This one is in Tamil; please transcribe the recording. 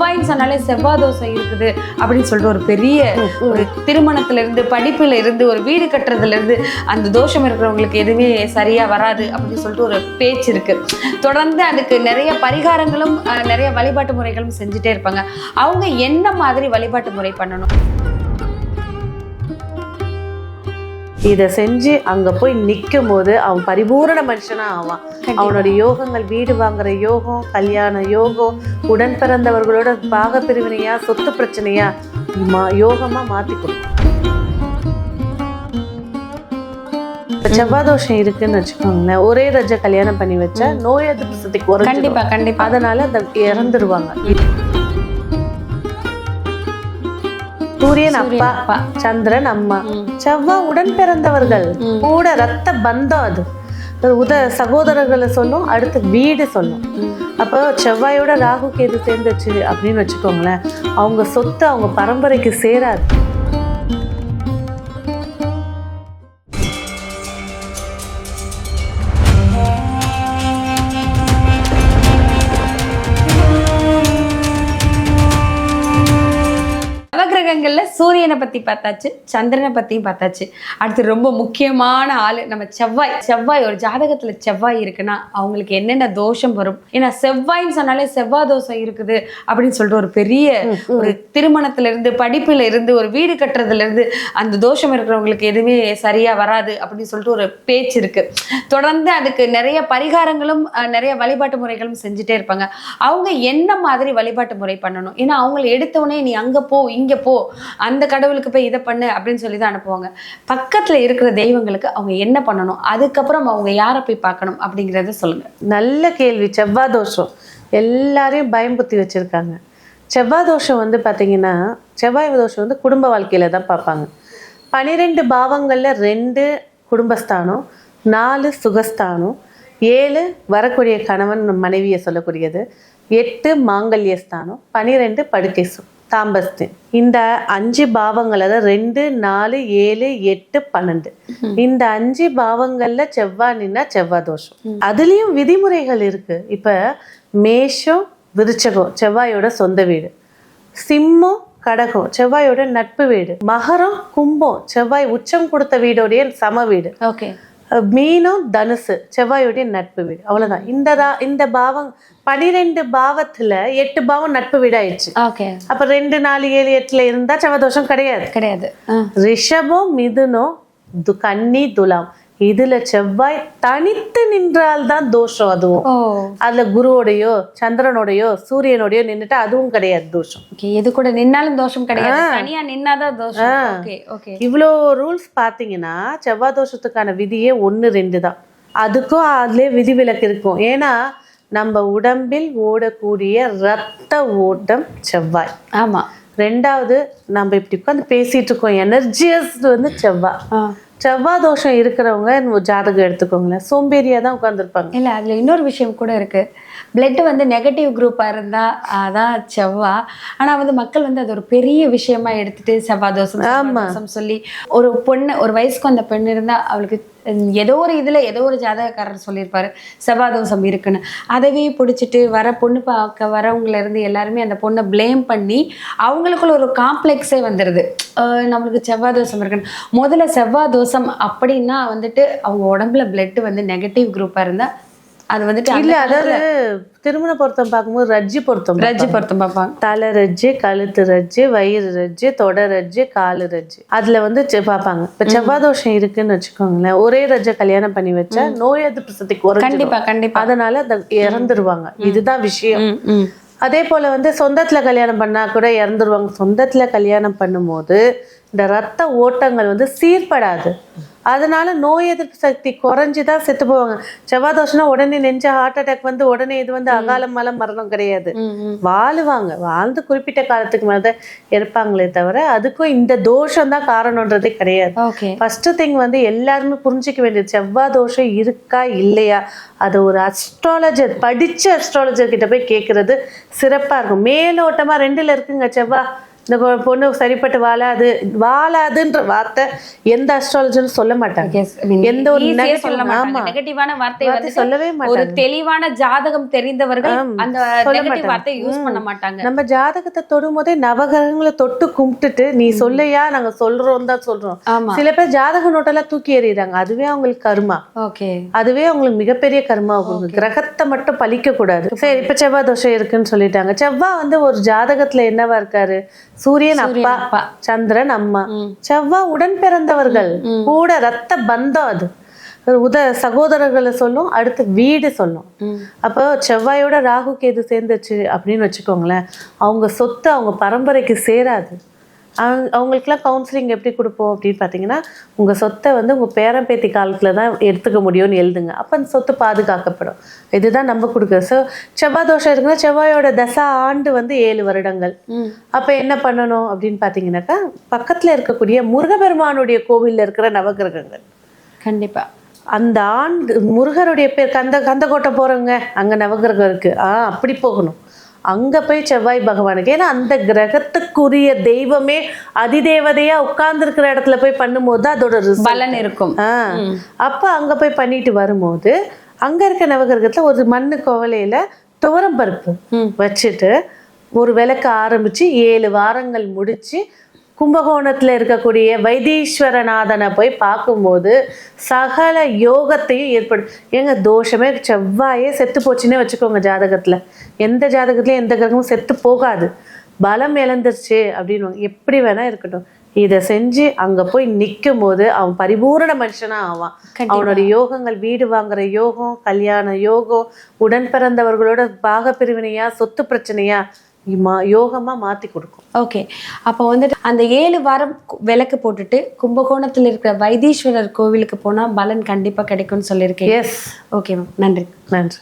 செவ்வாய்ன்னு சொன்னாலே செவ்வாய் தோசை இருக்குது அப்படின்னு சொல்லிட்டு ஒரு பெரிய ஒரு திருமணத்துல இருந்து படிப்புல இருந்து ஒரு வீடு கட்டுறதுல இருந்து அந்த தோஷம் இருக்கிறவங்களுக்கு எதுவுமே சரியா வராது அப்படின்னு சொல்லிட்டு ஒரு பேச்சு இருக்கு. தொடர்ந்து அதுக்கு நிறைய பரிகாரங்களும் நிறைய வழிபாட்டு முறைகளும் செஞ்சுட்டே இருப்பாங்க. அவங்க என்ன மாதிரி வழிபாட்டு முறை பண்ணணும்? இதை செஞ்சு அங்க போய் நிற்கும் போது அவன் பரிபூரண மனுஷனா ஆவான். அவனோட யோகங்கள் வீடு வாங்குற யோகம் கல்யாண யோகம் உடன் பிறந்தவர்களோட பாக பிரிவினையா சொத்து பிரச்சனையா மா யோகமா மாத்தி கொடுக்கும். செவ்வாய் தோஷம் இருக்குன்னு வச்சுக்கோங்களேன். ஒரே ரஜ கல்யாணம் பண்ணி வச்சா நோய் எதிர்ப்பு சக்தி கண்டிப்பா கண்டிப்பா. அதனால அந்த இறந்துருவாங்க. சூரியன் அப்பா. சந்திரன் அம்மா. செவ்வாய் உடன் பிறந்தவர்கள். கூட ரத்த பந்தம் அது உத சகோதரர்களை சொல்லும் அடுத்து வீடு சொல்லும். அப்போ செவ்வாயோட ராகு கேது சேர்ந்துச்சு அப்படின்னு வச்சுக்கோங்களேன் அவங்க சொத்து அவங்க பரம்பரைக்கு சேராது சூரியனை பத்தி பார்த்தாச்சு சந்திரனை பத்தியும் பார்த்தாச்சு. அடுத்து ரொம்ப முக்கியமான ஆளு நம்ம செவ்வாய். செவ்வாய் ஒரு ஜாதகத்துல செவ்வாய் இருக்குன்னா அவங்களுக்கு என்னென்ன தோஷம் வரும்? ஏன்னா செவ்வாய்ன்னு சொன்னாலே செவ்வாய் தோஷம் இருக்குது அப்படின்னு சொல்லிட்டு ஒரு பெரிய ஒரு திருமணத்துல இருந்து படிப்புல இருந்து ஒரு வீடு கட்டுறதுல இருந்து அந்த தோஷம் இருக்கிறவங்களுக்கு எதுவுமே சரியா வராது அப்படின்னு சொல்லிட்டு ஒரு பேச்சு இருக்கு. தொடர்ந்து அதுக்கு நிறைய பரிகாரங்களும் நிறைய வழிபாட்டு முறைகளும் செஞ்சுட்டே இருப்பாங்க. அவங்க என்ன மாதிரி வழிபாட்டு முறை பண்ணணும்? ஏன்னா அவங்கள எடுத்தவொடனே நீ அங்க போ இங்க போ. அந்த கடவுளுக்கு போய் இதை பண்ணு அப்படின்னு சொல்லி தான் அனுப்புவாங்க. பக்கத்தில் இருக்கிற தெய்வங்களுக்கு அவங்க என்ன பண்ணணும்? அதுக்கப்புறம் அவங்க யாரை போய் பார்க்கணும் அப்படிங்கிறத சொல்லுங்க. நல்ல கேள்வி. செவ்வாய் தோஷம். எல்லாரையும் பயம்புத்தி வச்சுருக்காங்க. செவ்வாய் தோஷம் வந்து பார்த்தீங்கன்னா செவ்வாய் தோஷம் வந்து குடும்ப வாழ்க்கையில் தான் பார்ப்பாங்க. பனிரெண்டு பாவங்களில் ரெண்டு குடும்பஸ்தானம் நாலு சுகஸ்தானம் ஏழு வரக்கூடிய கணவன் மனைவியை சொல்லக்கூடியது எட்டு மாங்கல்ய ஸ்தானம் பனிரெண்டு படுக்கை சுகம். தாம்பஸ்தன் இந்த அஞ்சு பாவங்கள் அதாவது ரெண்டு நாலு ஏழு எட்டு பன்னெண்டு. இந்த அஞ்சு பாவங்கள்ல செவ்வாய் நின்னா செவ்வாய் தோஷம். அதுலயும் விதிமுறைகள் இருக்கு. இப்ப மேஷம் விருச்சகம் செவ்வாயோட சொந்த வீடு. சிம்மம் கடகம் செவ்வாயோட நட்பு வீடு. மகரம் கும்பம் செவ்வாய் உச்சம் கொடுத்த வீடோடைய சம வீடு. ஓகே. மீனம் தனுசு செவ்வாயோடைய நட்பு வீடு. அவ்வளவுதான். இந்த இந்த பாவம் பனிரெண்டு பாவத்துல எட்டு பாவம் நட்பு வீடு ஆயிடுச்சு ஓகே அப்ப ரெண்டு நாலு ஏழு எட்டுல இருந்தா செவ்வாய் தோஷம் கிடையாது. கிடையாது. ரிஷபம் மிதுனம் து கன்னி துலாம். இதுல செவ்வாய் தனித்து நின்றால் தான் தோஷம் அதுவும். அதுல குருவோடையோ சந்திரனோடையோ சூரியனோடையோ நின்னுட்டா அதுவும் கிடையாது தோஷம். எது கூட நின்னாலும் தோஷம் கிடையாது. தனியா நின்னாதான் தோஷம். இவ்வளோ ரூல்ஸ் பார்த்தீங்கன்னா செவ்வாய் தோஷத்துக்கான விதியே ஒன்று ரெண்டு தான். அதுக்கும் அதுலேயே விதிவிலக்கு இருக்கும். ஏன்னா நம்ம உடம்பில் ஓடக்கூடிய ரத்த ஓட்டம் செவ்வாய். ஆமா. ரெண்டாவது நம்ம இப்படி உட்காந்து பேசிட்டு இருக்கோம். எனர்ஜியஸ் வந்து செவ்வாய். செவ்வாய் தோஷம் இருக்கிறவங்க ஜாதகம் எடுத்துக்கோங்களேன். சோம்பேறியா தான் உட்காந்துருப்பாங்க இல்ல அதுல இன்னொரு விஷயம் கூட இருக்கு. பிளட் வந்து நெகட்டிவ் குரூப்பா இருந்தா அதான் செவ்வா. ஆனா வந்து மக்கள் வந்து அது ஒரு பெரிய விஷயமா எடுத்துட்டு செவ்வாய் தோசம் தோசம் சொல்லி ஒரு பொண்ணு ஒரு வயசுக்கு அந்த பெண் இருந்தா அவளுக்கு ஏதோ ஒரு இதுல ஏதோ ஒரு ஜாதகக்காரர் சொல்லியிருப்பாரு செவ்வாய் தோஷம் இருக்குன்னு. அதவே பிடிச்சிட்டு வர பொண்ணு பார்க்க வரவங்கள இருந்து எல்லாருமே அந்த பொண்ணை ப்ளேம் பண்ணி அவங்களுக்குள்ள ஒரு காம்ப்ளெக்ஸே வந்துடுது நம்மளுக்கு செவ்வாய் தோஷம் இருக்குன்னு. முதல்ல செவ்வாய் தோஷம் அப்படின்னா வந்துட்டு அவங்க உடம்புல பிளட் வந்து நெகட்டிவ் குரூப்பா இருந்தா அது வந்துட்டு இல்ல அதாவது திருமண பொருத்தம் பார்க்கும்போது ரஜ்ஜி பொருத்தம் ரஜ்ஜி பொருத்தம் பார்ப்பாங்க. தலை ரஜ்ஜு கழுத்து ரஜ்ஜு வயிறு ரஜ்ஜு தொடை ரஜ்ஜு காலு ரஜ்ஜு. அதுல வந்து பார்ப்பாங்க. இப்ப செவ்வாய் தோஷம் இருக்குன்னு வச்சுக்கோங்களேன். ஒரே ரஜ்ஜை கல்யாணம் பண்ணி வச்சா நோய் எதிர்ப்பு சக்தி குறைஞ்சிடும். கண்டிப்பா கண்டிப்பா. அதனால அந்த இறந்துருவாங்க. இதுதான் விஷயம். அதே போல் வந்து சொந்தத்தில் கல்யாணம் பண்ணால் கூட இறந்துருவாங்க. சொந்தத்தில் கல்யாணம் பண்ணும்போது இந்த ரத்த ஓட்டங்கள் வந்து சீர்படாது. அதனால நோய் எதிர்ப்பு சக்தி குறைஞ்சு தான் செத்து போவாங்க. செவ்வாய் தோஷம்னா உடனே நெஞ்ச ஹார்ட் அட்டாக் வந்து உடனே இது வந்து அகால மலம் மரணம் கிடையாது. வாழுவாங்க. வாழ்ந்து குறிப்பிட்ட காலத்துக்கு மேல இருப்பாங்களே தவிர அதுக்கும் இந்த தோஷம் தான் காரணம்ன்றதே கிடையாது. ஃபர்ஸ்ட் திங் வந்து எல்லாருமே புரிஞ்சிக்க வேண்டியது செவ்வாய் தோஷம் இருக்கா இல்லையா? அது ஒரு அஸ்ட்ராலஜர் படிச்ச அஸ்ட்ராலஜர் கிட்ட போய் கேட்கறது சிறப்பா இருக்கும். மேலோட்டமா ரெண்டுல இருக்குங்க செவ்வாய். இந்த பொண்ணு சரிப்பட்டு வாழாது வாழாதுன்ற வார்த்தை எந்த அஸ்ட்ராலஜரும் சொல்ல மாட்டாங்க. எந்த ஒரு சொல்ல மாட்டாங்க. நெகட்டிவான வார்த்தை வந்து சொல்லவே ஒரு மாட்டாங்க. தெளிவான ஜாதகம் தெரிந்தவர்கள் அந்த நெகட்டிவ். வார்த்தை யூஸ் பண்ண மாட்டாங்க. நம்ம ஜாதகத்தை தொடும் போதே நவகிரகங்களை தொட்டு கும்பிட்டுட்டு நீ சொல்லையா? நாங்க சொல்றோம் தான் சொல்றோம். சில பேர் ஜாதக நோட்டெல்லாம் தூக்கி எறிகிறாங்க அதுவே அவங்களுக்கு கருமா. ஓகே. அதுவே அவங்களுக்கு மிகப்பெரிய கர்மா ஆகும் கிரகத்தை மட்டும் பழிக்க கூடாது சரி இப்ப செவ்வாய் தோஷம் இருக்குன்னு சொல்லிட்டாங்க. செவ்வாய் வந்து ஒரு ஜாதகத்துல என்னவா இருக்காரு? சூரியன் அப்பா அப்பா. சந்திரன் அம்மா. செவ்வாய் உடன் பிறந்தவர்கள். கூட ரத்த பந்தம் அது. உத சகோதரர்களை சொல்லும் அடுத்து வீடு சொல்லும். அப்போ செவ்வாயோட ராகு கேது சேர்ந்துச்சு அப்படின்னு வச்சுக்கோங்களேன். அவங்க சொத்து அவங்க பரம்பரைக்கு சேராது. அவங்களுக்குலாம் கவுன்சிலிங் எப்படி கொடுப்போம் அப்படின்னு பார்த்தீங்கன்னா உங்கள் சொத்தை வந்து உங்கள் பேரன் பேத்தி காலத்தில் தான் எடுத்துக்க முடியும்னு எழுதுங்க. அப்போ அந்த சொத்து பாதுகாக்கப்படும். இதுதான் நம்ம கொடுக்குறது ஸோ செவ்வாய் தோஷம் இருக்குன்னா செவ்வாயோட தசா ஆண்டு வந்து ஏழு வருடங்கள். அப்போ என்ன பண்ணணும் அப்படின்னு பார்த்தீங்கன்னாக்கா பக்கத்தில் இருக்கக்கூடிய முருகபெருமானுடைய கோவிலில் இருக்கிற நவகிரகங்கள். கண்டிப்பா. அந்த ஆண்டு முருகருடைய பேர் கந்த கந்தக்கோட்டை போகிறவங்க அங்கே நவகிரகம் இருக்குது ஆ அப்படி போகணும். அங்கே போய் செவ்வாய் பகவானுக்கு ஏன்னா அந்த கிரகத்துக்குரிய தெய்வமே அதிதேவதையா உட்கார்ந்துருக்கிற இடத்துல போய் பண்ணும்போது அதோட. பலன் இருக்கும் அப்போ அங்கே போய் பண்ணிட்டு வரும்போது அங்கே இருக்க நவகிரகத்தில் ஒரு மண்ணு கோவலையில் துவரம் பருப்பு. வச்சுட்டு ஒரு விளக்க ஆரம்பித்து ஏழு வாரங்கள் முடித்து கும்பகோணத்தில் இருக்கக்கூடிய வைத்தீஸ்வரநாதனை போய் பார்க்கும்போது சகல யோகத்தையும் ஏற்படும் ஏங்க தோஷமே செவ்வாயே செத்து போச்சுன்னே வச்சுக்கோங்க ஜாதகத்தில். எந்த ஜாதகத்துலையும் எந்த கிரகமும் செத்து போகாது. பலம் இழந்துருச்சு அப்படின்னு எப்படி வேணா இருக்கட்டும். இதை செஞ்சு அங்க போய் நிற்கும் போது அவன் பரிபூரண மனுஷனா ஆவான். அவனோட யோகங்கள் வீடு வாங்குற யோகம் கல்யாண யோகம் உடன் பிறந்தவர்களோட பாக பிரிவினையா சொத்து பிரச்சனையா இம்மா யோகமா மாத்தி கொடுக்கும். ஓகே அப்போ வந்துட்டு அந்த ஏழு வாரம் விளக்கு போட்டுட்டு கும்பகோணத்தில் இருக்கிற வைத்தீஸ்வரர் கோவிலுக்கு போனா பலன் கண்டிப்பா கிடைக்கும்னு சொல்லியிருக்கேன் எஸ் ஓகே மேம் நன்றி. நன்றி.